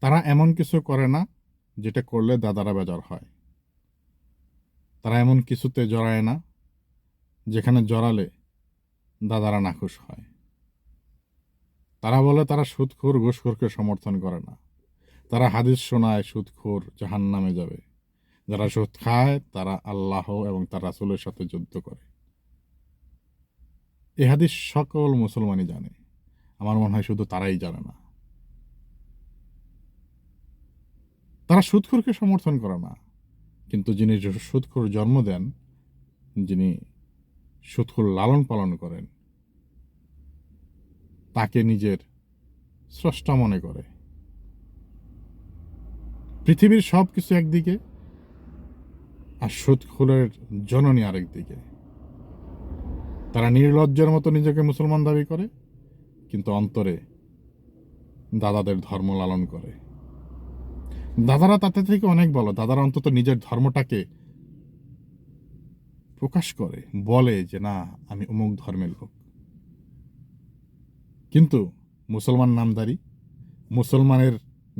তারা এমন কিছু করে না যেটা করলে দাদারা বেজার হয়। তারা এমন কিছুতে জড়ায় না যেখানে জড়ালে দাদারা নাখুশ হয়। তারা বলে তারা সুদখোর ঘুষখোরকে সমর্থন করে না। তারা হাদিস শোনায় সুদখোর জাহান নামে যাবে। যারা সুদ খায়, তারা আল্লাহ এবং তার রাসুলের সাথে যুদ্ধ করে। এ হাদিস সকল মুসলমানই জানে। আমার মনে হয় শুধু তারাই জানে না। তারা সুদখোরকে সমর্থন করে না। কিন্তু যিনি সুদখোর জন্ম দেন, যিনি সুদখোর লালন পালন করেন, তাকে নিজের স্রষ্টা মনে করে। পৃথিবীর সব কিছু একদিকে আর সুদখোরের জননী আরেক দিকে। তারা নির্লজ্জের মতো নিজেকে মুসলমান দাবি করে, কিন্তু অন্তরে দাদাদের ধর্ম লালন করে। দাদারা তাতে থেকে অনেক বলো দাদারা অন্তত নিজের ধর্মটাকে প্রকাশ করে, বলে যে, না, আমি অমুক ধর্মের লোক। কিন্তু মুসলমান নামদারি, মুসলমানের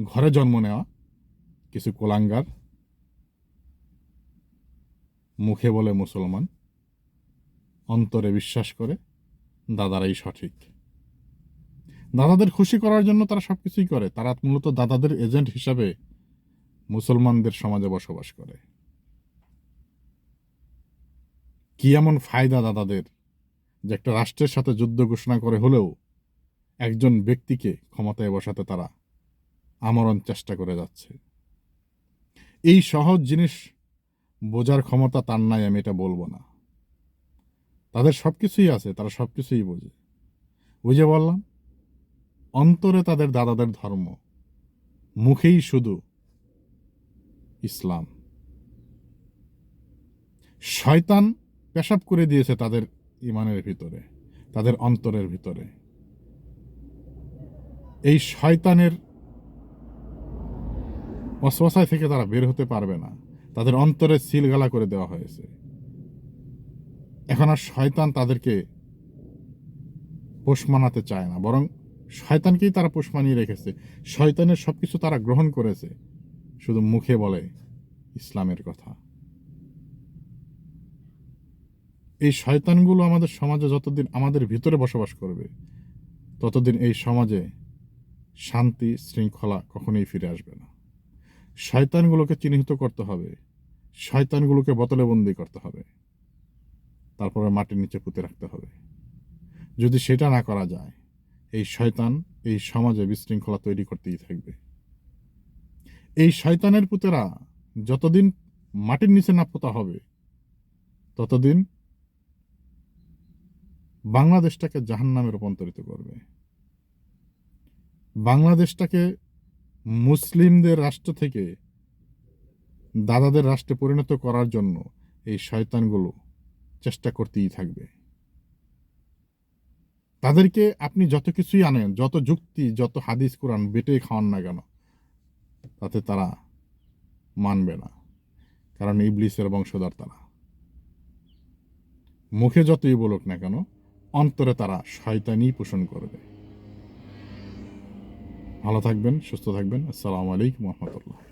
ঘরে জন্ম নেওয়া, কিছু কোলাঙ্গার, মুখে বলে মুসলমান, অন্তরে বিশ্বাস করে, দাদারাই সঠিক। দাদাদের খুশি করার জন্য তারা সব কিছুই করে। তারা মূলত দাদাদের এজেন্ট হিসাবে মুসলমানদের সমাজে বসবাস করে। কি এমন ফায়দা দাদাদের যে একটা রাষ্ট্রের সাথে যুদ্ধ ঘোষণা করে হলেও একজন ব্যক্তিকে ক্ষমতায় বসাতে তারা আমরণ চেষ্টা করে যাচ্ছে। এই সহজ জিনিস বোঝার ক্ষমতা তার নাই, আমি এটা বলব না। তাদের সব কিছুই আছে, তারা সব কিছুই বোঝে বুঝে বললাম, অন্তরে তাদের দাদাদের ধর্ম, মুখেই শুধু ইসলাম। শয়তান পেশাব করে দিয়েছে তাদের ইমানের ভিতরে, তাদের অন্তরের ভিতরে। এই শয়তানের অশ্বাসায় থেকে তারা বের হতে পারবে না। তাদের অন্তরে সিলগালা করে দেওয়া হয়েছে। এখন আর শয়তান তাদেরকে পোষ মানাতে চায় না, বরং শয়তানকেই তারা পোষ মানিয়ে রেখেছে। শয়তানের সব কিছু তারা গ্রহণ করেছে। শুধু মুখে বলে ইসলামের কথা। এই শয়তানগুলো আমাদের সমাজে যতদিন আমাদের ভিতরে বসবাস করবে, ততদিন এই সমাজে শান্তি, শৃঙ্খলা কখনোই ফিরে আসবে না। শয়তানগুলোকে চিহ্নিত করতে হবে, শয়তানগুলোকে বোতলে বন্দি করতে হবে, তারপরে মাটির নিচে পুঁতে রাখতে হবে। যদি সেটা না করা যায়, এই শয়তান এই সমাজে বিশৃঙ্খলা তৈরি করতেই থাকবে। এই শয়তানের পুতেরা যতদিন মাটির নিচে না পোতা হবে, ততদিন বাংলাদেশটাকে জাহান নামে রূপান্তরিত করবে। বাংলাদেশটাকে মুসলিমদের রাষ্ট্র থেকে দাদাদের রাষ্ট্রে পরিণত করার জন্য এই শয়তানগুলো চেষ্টা করতেই থাকবে। তাদেরকে আপনি যত কিছুই আনেন, যত যুক্তি, যত হাদিস, কোরআন বেটে খাওয়ান না কেন তাতে তারা মানবে না, কারণ ইবলিসের বংশধর তারা। মুখে যতই বলুক না কেন, অন্তরে তারা শয়তানি পোষণ করবে। ভালো থাকবেন, সুস্থ থাকবেন। আসসালামু আলাইকুম রহমতুল্লাহ।